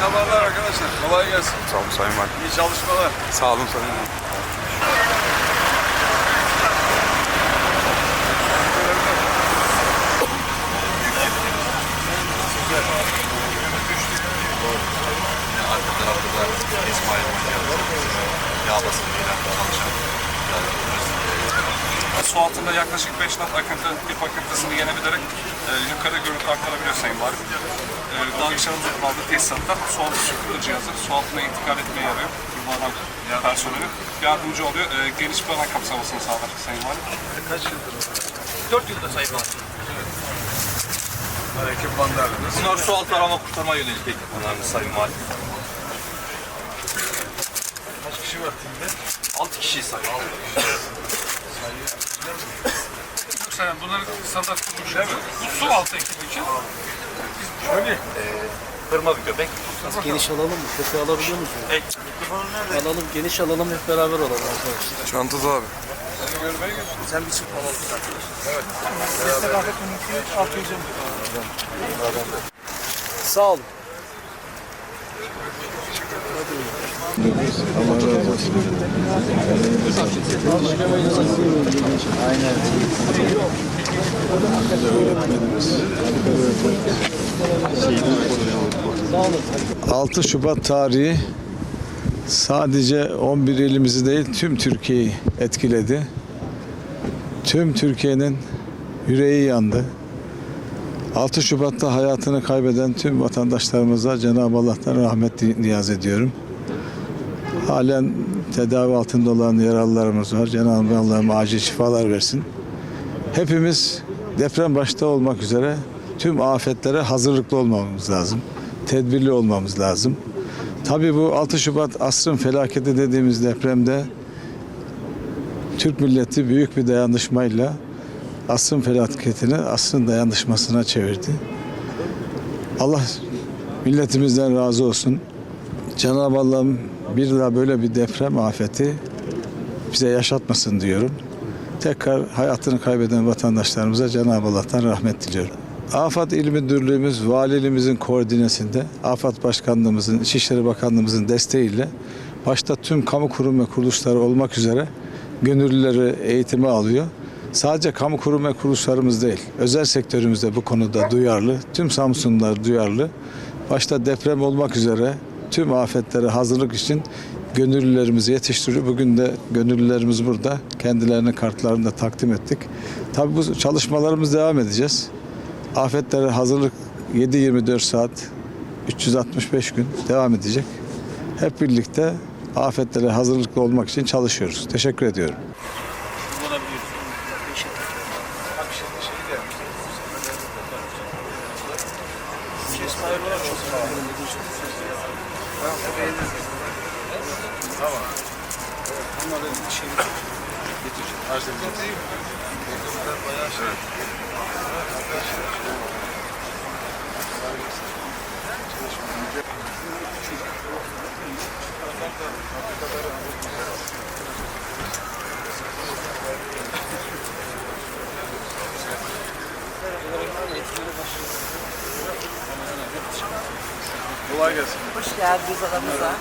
sabahlar arkadaşlar. Kolay gelsin. Sağ olun Sayın Valim. İyi çalışmalar. Sağ olun Sayın Valim. Arka tarafta da İsmail Hocam yağ basımıyla çalışan Su altında yaklaşık 5 knot akıntı ip akıntısını yenebilerek e, yukarı görüntü aktarabiliyor Sayın Valim. E, dalgıçlarımızın kullandığı tesisatta su altı süpürge cihazı su altına intikal etmeye yarıyor. Bu adam personeli yardımcı oluyor. E, geniş bir alan kapsamasını sağlar Sayın Valim. Kaç yıldır orada? 4 yılda Sayın Valim. Ekipmanlarınız. Bunlar su altı arama kurtarma yönelik ekipmanlarımız Sayın Valim. Kaç kişi var timde? 6 kişiyiz Sayın Valim. Yok Sayın bunların standart kuruluşu. Bu su altı ekibi için Şöyle. Kırma bir köpek. Geniş alalım mı? Köpeği alabiliyor musunuz? Hey. Alalım, geniş alalım hep beraber olalım arkadaşlar. Çantada abi. Seni görmeye geldim. Sen bir çık alalım. Sağ olun. Sağ olun. 6 Şubat tarihi sadece 11 ilimizi değil tüm Türkiye'yi etkiledi. Tüm Türkiye'nin yüreği yandı. 6 Şubat'ta hayatını kaybeden tüm vatandaşlarımıza Cenab-ı Allah'tan rahmet ni- niyaz ediyorum. Halen tedavi altında olan yaralılarımız var. Cenab-ı Allah'ım acil şifalar versin. Hepimiz deprem başta olmak üzere tüm afetlere hazırlıklı olmamız lazım. Tedbirli olmamız lazım. Tabii bu 6 Şubat asrın felaketi dediğimiz depremde Türk milleti büyük bir dayanışmayla asrın felaketini asrın dayanışmasına çevirdi. Allah milletimizden razı olsun. Cenab-ı Allah'ım bir daha böyle bir deprem afeti bize yaşatmasın diyorum. Tekrar hayatını kaybeden vatandaşlarımıza Cenab-ı Allah'tan rahmet diliyorum. Afat İl Müdürlüğümüz, Valiliğimizin koordinesinde, Afat Başkanlığımızın, İçişleri Bakanlığımızın desteğiyle başta tüm kamu kurum ve kuruluşları olmak üzere gönüllüleri eğitime alıyor. Sadece kamu kurum ve kuruluşlarımız değil, özel sektörümüz de bu konuda duyarlı. Tüm Samsunlular duyarlı. Başta deprem olmak üzere tüm afetlere hazırlık için gönüllülerimizi yetiştiriyor. Bugün de gönüllülerimiz burada. Kendilerine kartlarını da takdim ettik. Tabii bu çalışmalarımız devam edeceğiz. Afetlere hazırlık 7-24 saat 365 gün devam edecek. Hep birlikte afetlere hazırlıklı olmak için çalışıyoruz. Teşekkür ediyorum. Bunların şeyini getireceğim. Arz edeceğim. Bunlar bayağı şey. Kolay gelsin. Hoş geldiniz aramıza.